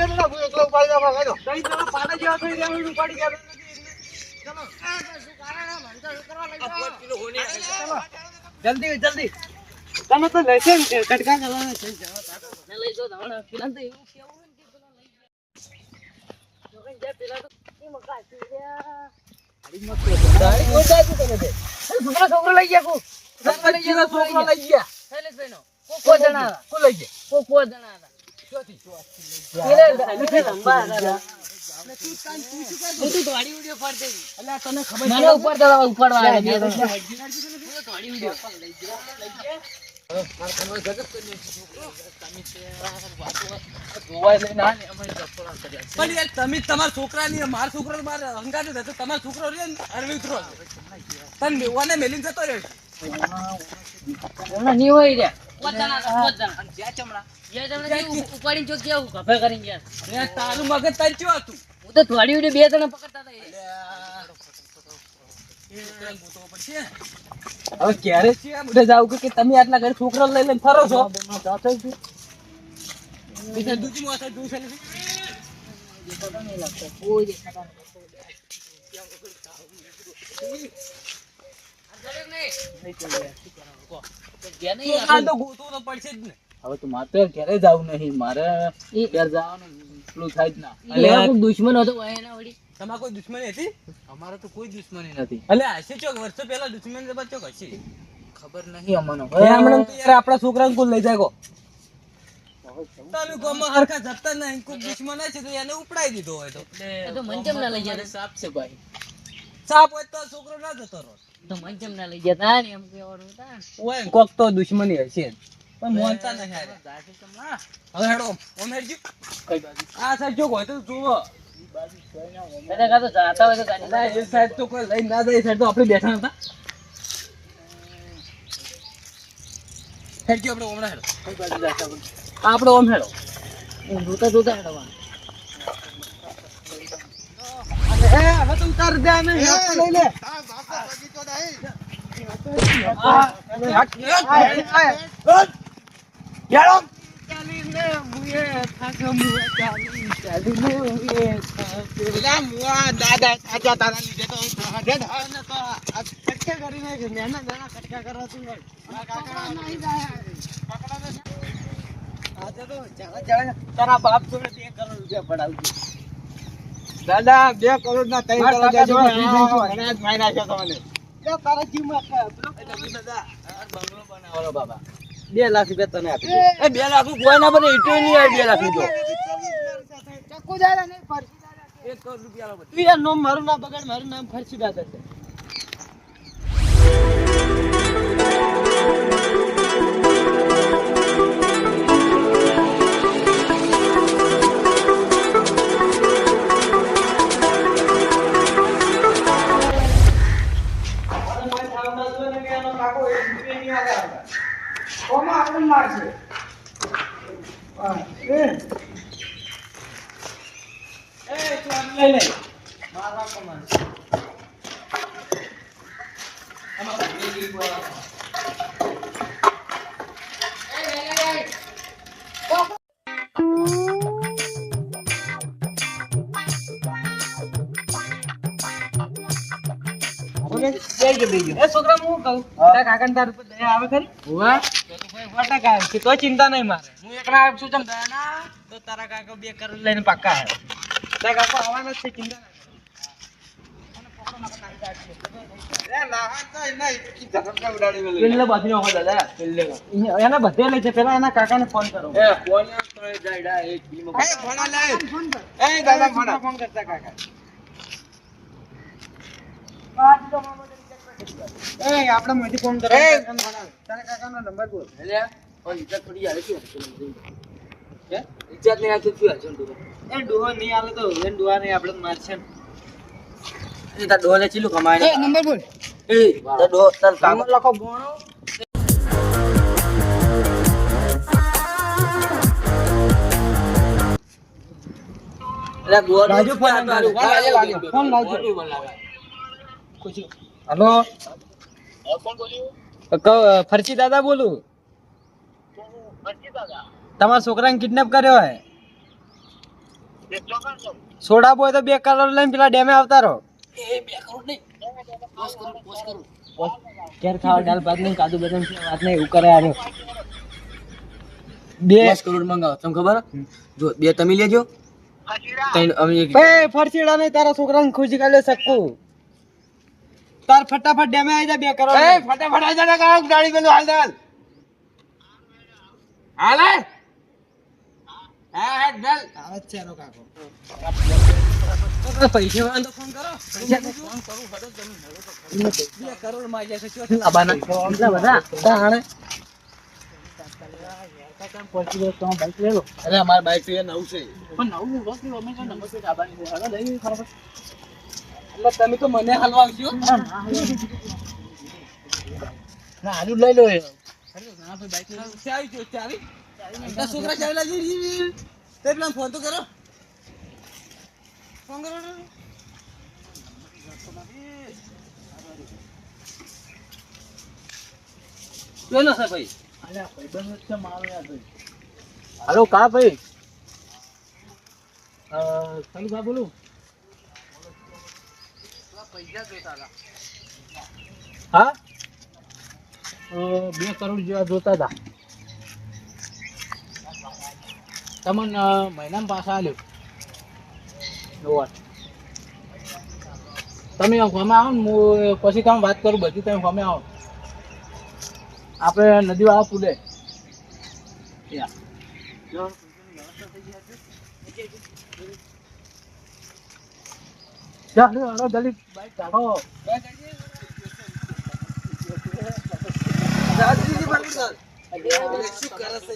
દે ને હું એકલો ઉપાડી દઉં ભાઈ કઈ તમે પાડા જેવા થઈ રહ્યા હોય, ઉપાડી ગયા. ચલો. કિલો હોની. જલ્દી જલ્દી. તમે તો લેશે ને કટકા કરવાના છે. લઈ જો તમારે પેલા તો એવું કેવું હોય ને પેલા લઈ જો કઈ જાય પેલા તો? એમાં કાચી રહ્યા. છોકરા છોકરો લઈ ગયા કોક. છોકરો લઈ ગયા છોકરો લઈ ગયા. શૈલેષભાઈનો. કોક કોક જણા કોઈ લઈ ગયા. જણા તમે તમારા છોકરાની, મારા છોકરો મારા હંગાતે હતો તમારો છોકરો રે ને ઉતરો. તને મેવાને મેલીને જતો રહ્યો. નહીં હોય રહ્યા. ઉપાડીને ચોક ગયા, ગભે કરીને ગયા. તારું મગજ તાર ચેવું હતું? હું તો દોડી ઉડ્યો બે જણા પકડતા હતા હવે ક્યારે છે બધે જાવ કે તમે આટલા ઘરે છોકરો લઈ લઈને ફરો છો? કોઈ હવે તો મારે ઘરે જવું નહીં. મારે ઘેર જવાનું પેલું થાય જ ના. એવા દુશ્મન હતો એના વળી. તમારે કોઈ દુશ્મની હતી? અમારે તો કોઈ દુશ્મની નથી. એટલે હશે ચોક વર્ષો પહેલા દુશ્મની તો ચોક હશે. ખબર નહીં અમને. યાર આપણા છોકરાને કોઈ લઈ જાય તમે કોમાં હરખા જપતા નહીં. કોઈ દુશ્મન હશે તો એને ઉપડાઈ દીધો હોય તો. એ મન ચમ ના લઈ જાય? સાપ છે ભાઈ. સાપ હોય તો છોકરો ના જતો રહો તો મન ના લઈ જતા ને એમ કેવાનું હતા. ઓય કોક તો દુશ્મની હશે. પણ મોનતા નહીં હારે. હવે હેડો ઓમ કઈ બાજુ? આ સાઈડ જો હોય તો જુઓ. બધા કાં તો જાતા હોય તો ગાડી ના, એ સાઈડ તો કોઈ લઈને ના જાય એ સાઈડ તો આપણે બેઠા હતા હેડજો આપણે ઓમણા હેડો. કઈ બાજુ જાતા હોય? ઓમ હેડો. જોતા જોતા હેડવા એ હવે તો ઉતાર દે લઈ લે. દાદા તારા લીધે તો કટકા કરીને નાના નાના કટકા કરવા કાકા આજે તો તારા બાપ જોડે બે કરોડ રૂપિયા પડાવજો. દાદા બે કરોડ ના ત્રણ કરોડ કાકા દેજો. જોડે બીજું શું? ઘણા જ મારી નાખ્યો તમને તારા દાદા બંગલો બનાવવાનો બાબા. બે લાખ રૂપિયા તને આપી દે એ બે લાખ કોઈ ના બને ઈટો નહીં આવે બે લાખ રૂપિયા. એક કરોડ રૂપિયા આલો તું એ નામ મારું નામ બગાડ મારું નામ ફરસી દાદા છે. લઈ લે મારા કમાન એ છોકરા હું કહું તારા કાકાને તારા ઉપર દયા આવે ખરી? ઉવા? આવે છે. તો ચિંતા નહીં મારે. હું એકલા આવું છું ચમ ના તો તારા કાકા બે કરોડ લઈને પાક્કા આવે તારા કાકા આવવાના જ છે ચિંતા. ફોન કરતા કાકા. એ આપણે મોટી ફોન કરો. તારા કાકાનો નંબર બોલ. એટલે પણ ઇજ્જત થોડી આવે છે ઇજ્જત નહીં આવતી શું હશે તું એ ડોહો નહીં આલે તો એ ડોહા નહીં આપણે મારશે એ તાર ડોલે ચીલું કમાય નંબર બોલ. એ તાર ડો તાર કાકો. લખો બોણો એટલે ફોન આમ ફોન લાજો, લાજો. ફોન લાજો. ફોન લાગે. હલો ક- ફરસી દાદા બોલું? તમારા છોકરાને કિડનેપ કર્યો હે? સોડા બોય તો બે કરોડ લઈને પેલા ડેમે આવતા રહો. એ બે કરોડ નહીં. પાંચ કરોડ પાંચ કરોડ ક્યારે ખાવા દાલ ભાત નહીં કાજુ બદામ છે વાત નહીં એવું કરે આર્યો બે કરોડ મંગાવો. તમને ખબર? જો બે તમે લેજો. ત્રણ અમે ફરસીડા નહીં તારા છોકરાને ખુશી કાલે શકું તાર ફટાફટ ડેમે આવી જા બે કરો એ ફટાફટ આ જાને કા ગાડી પેલું હાલ દાલ હાલ? હા હા ચાલ આવે જ છે એનો કાકો. પૈસા વાળાને તો ફોન કરો. ફોન કરું. હડો તમે હડો તો બે કરોડમાં છે ચોથી લાવવાના. કેટલા બધા તાણે અરે અમારે બાઈક તો નવું છે. પણ નવું અમે નંબર પ્લેટ આવવાની છે. હડો લઈ. એટલે તમે તો મને હાલવા આવશો ના આલુ લઈ લો ભાઈ બાઈક ચાવી જો ચાવી. છોકરા ચાવી લાગી તે પેલા ફોન તો કરો. ફોન કરો. છે ભાઈ. હાલો કા ભાઈ? બોલું. પૈસા જોઈતા હતા. હા? બે કરોડ જેવા જોતા હતા. તમને મહિનામાં પાછા આલ્યો? તમે ગમે આવો ને હું પછી તમે વાત કરું બધી તમે ગમે આવો. આપણે નદી વાળા પુલે. ચાલો હાલો જલ્દી. બાઈક કાઢો શું કરે છે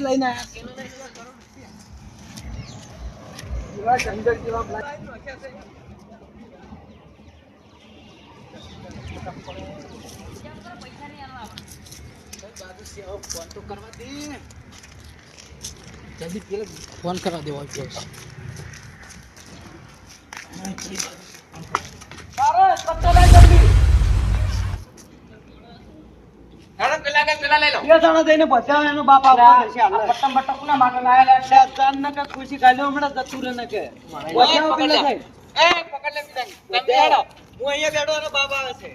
લઈને જલ્દી પેલા ફોન કરવા દેવો હેડો પેલા કે પેલા લઈ લો બે જણા જઈને બચાવ એનો બાપ આવવાનો છે હાલ. પટ્ટમ બટ્ટમ કોના માટે લાયેલા એટલે અચાનક જ ખુશી કાઢ્યો હમણાં જતું રહે ને કે હું અહીંયા બેઠો બાબા આવે છે.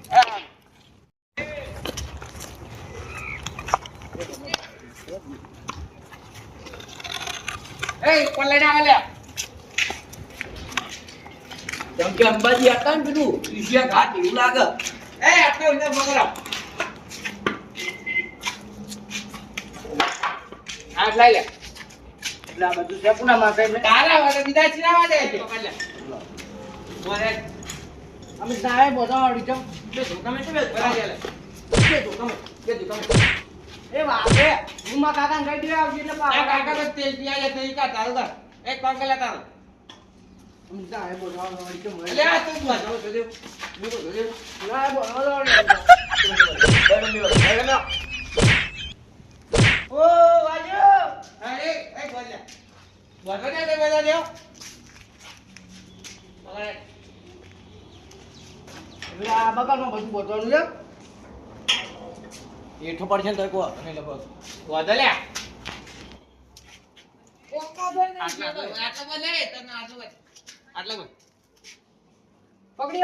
એ આવે કે અંબાજી હતા ને પેલું ઈશિયા ઘાટ, એવું લાગે. બધું કોના માટે એટલે તારા વાળે બીજા પકડ બોલે. અમે સાહેબ બધા અડી જાઉં બે ધોકામે છે, બે બરાબર લે બે બે ધોકામે એ વાગે. હું માં કાકા ને કહી દે આવજે એટલે પાછા કાકા તો તેલ પીયા લે તઈ કા તારું કર એક પગ લે તારું. અમે સાહેબ બધા કે મળે લે તું બસ હવે જો હું તો જોજો સાહેબ બધા અડી જાવ. ઓ વાજો અરે એ બોલ્યા લે. બોલ ને દેવ? પકડ એટલે બધું બોલવાનું છે? એઠો પડશે ને તો કો અને લગભગ વધો લે આટલા આટલા બોલ લે તને આટલું બોલ આટલું બોલ પકડી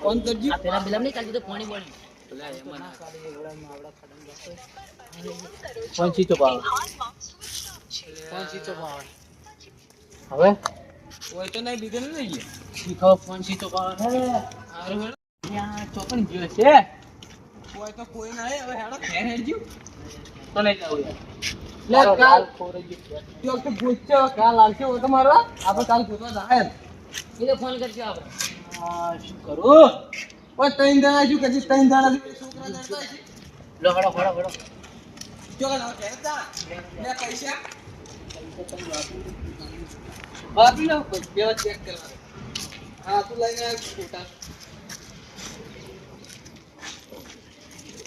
ફોન હોય તો નહીં. હવે? બીજે નહીં લઈ ગયા. ફોન સીધો પાવે ચોકડી ગયો છે. તો કોઈ નહીં હવે હેડો ઘેર હેડજો. તો નહીં જાવું યાર. કાલ- ગાલ ખોરાઈ ગયો. જો તો પૂછજો કાલ આવશે ઓટો મારવા આપણે કાલ પૂછવા જાય એ ફોન કરજો આપણે શું કરું? ઓય ત્રણ દાડા શું કદી ત્રણ દાડા છોકરા છે? લો હળો હળો હળો જો કે ના ઘેર પૈસા. બાપી લો કેવા ચેક કરવા. હા તું લઈને આવ ફોટા પૈસે પૈસા દે પડી છે હેડ કાંઈ મારો ઢેરો પૈસા